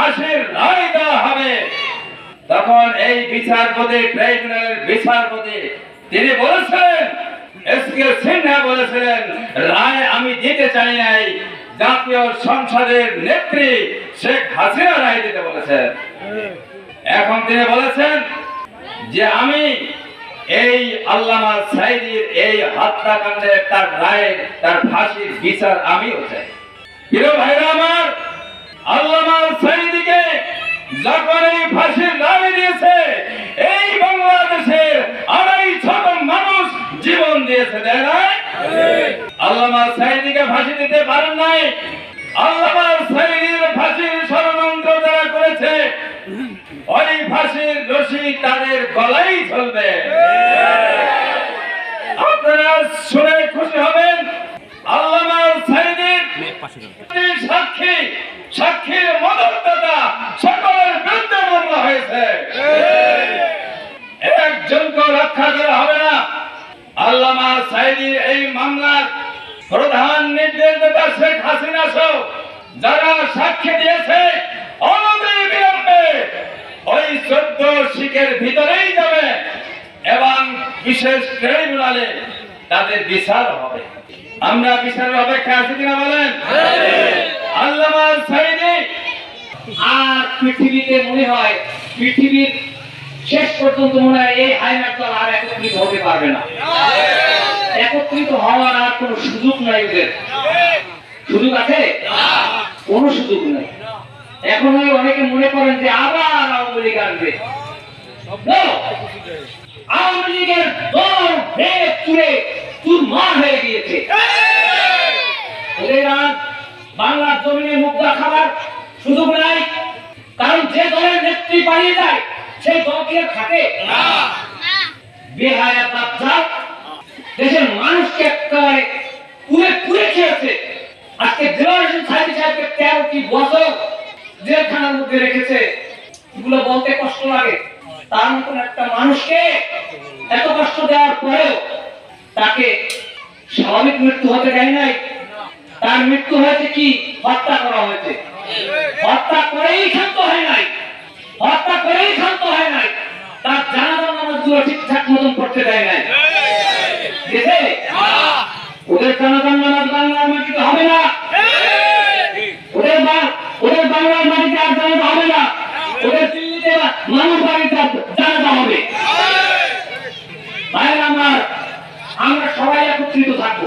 ফাঁসির রায় দেওয়া হবে। তখন এই বিচারপতি ট্রাইব্যুনালের বিচারপতি, তিনি বলেছেন এসকে সিনহা বলেছিলেন, রায় আমি দিতে চাই নাই, জাতীয় সংসদের নেত্রী শেখ হাসিনা রায় দিতে বলেছেন। এখন তিনি বলেছেন যে আমি এই আল্লামা সাইদির এই হত্যাকাণ্ডে তার রায়ের, তার ফাঁসির বিচার আমিও চাই। প্রিয় ভাইরা আমার ফাঁসির রায় দিয়েছে, এই বাংলাদেশের আড়াই ছোট মানুষ জীবন দিয়েছে আল্লামা সাইদিকে ফাঁসি দিতে পারেন নাই। আল্লামা সাইদির ফাঁসির ষড়যন্ত্র যারা করেছে, ওই ফাঁসির রশি তাদের গলাই চলবে আপনারা শুনে খুশি হবেন, আল্লামা সাইদির একজনকে রক্ষা করা হবে না। আল্লামা সাইদির এই মামলার প্রধান নির্দেশদাতা শেখ হাসিনা সহ যারা সাক্ষী দিয়েছে বিলম্বে ওই চোদ্দ শিখের ভিতরেই যাবে এবং বিশেষ ট্রাইব্যুনালে তাদের বিচার হবে। আমরা বিচারের অপেক্ষা আছি কিনা বলেন? আল্লামা সাইদি। আর পৃথিবীতে মনে হয় পৃথিবীর শেষ পর্যন্ত মনে হয় এই হাইনার দল আর একত্রিত হতে পারবে না। একত্রিত হওয়ার আর কোনো সুযোগ নাই ওদের। সুযোগ আছে? কোনো সুযোগ নাই। এখন ওই অনেকে মনে করেন যে আবার আওয়ামী লীগ আসবে। আওয়ামী লীগের দল ভেঙে চুরে চুরমার হয়ে গিয়েছে। বাংলার জমিনে মুদ্রা খাবার সুযোগ নাই কারণ যে দলের নেত্রী পালিয়ে যায় সেই দল কি থাকে? বেহায়া বাচ্চাল দেশের মানুষকে একেবারে পুরে পুরে খেয়েছে। আজকে জেনারেশন সাহেব সাহেবকে তেরোটি বছর জেলখানার মধ্যে রেখেছে। এগুলো বলতে কষ্ট লাগে। তার মতন একটা মানুষকে এত কষ্ট দেওয়ার পরেও তাকে স্বাভাবিক মৃত্যু হতে দেয় নাই। তার মৃত্যু হয়েছে কি? হত্যা করা হয়েছে। হত্যা করেই ক্ষান্ত হয় নাই। হত্যা করেই শান্ত হয় নাই। তার জানাজার নামাজগুলো ঠিকঠাক মতন করতে দেয় নাই। ওদের জানাজার নামাজ বাংলার মাটিতে হবে না। ওদের ওদের বাংলার মাটিতে আর জানাজা হবে না। ওদের দিল্লিতে মানুষ বাড়িতে জানাজা হবে। আমার, আমরা সবাই একত্রিত থাকব।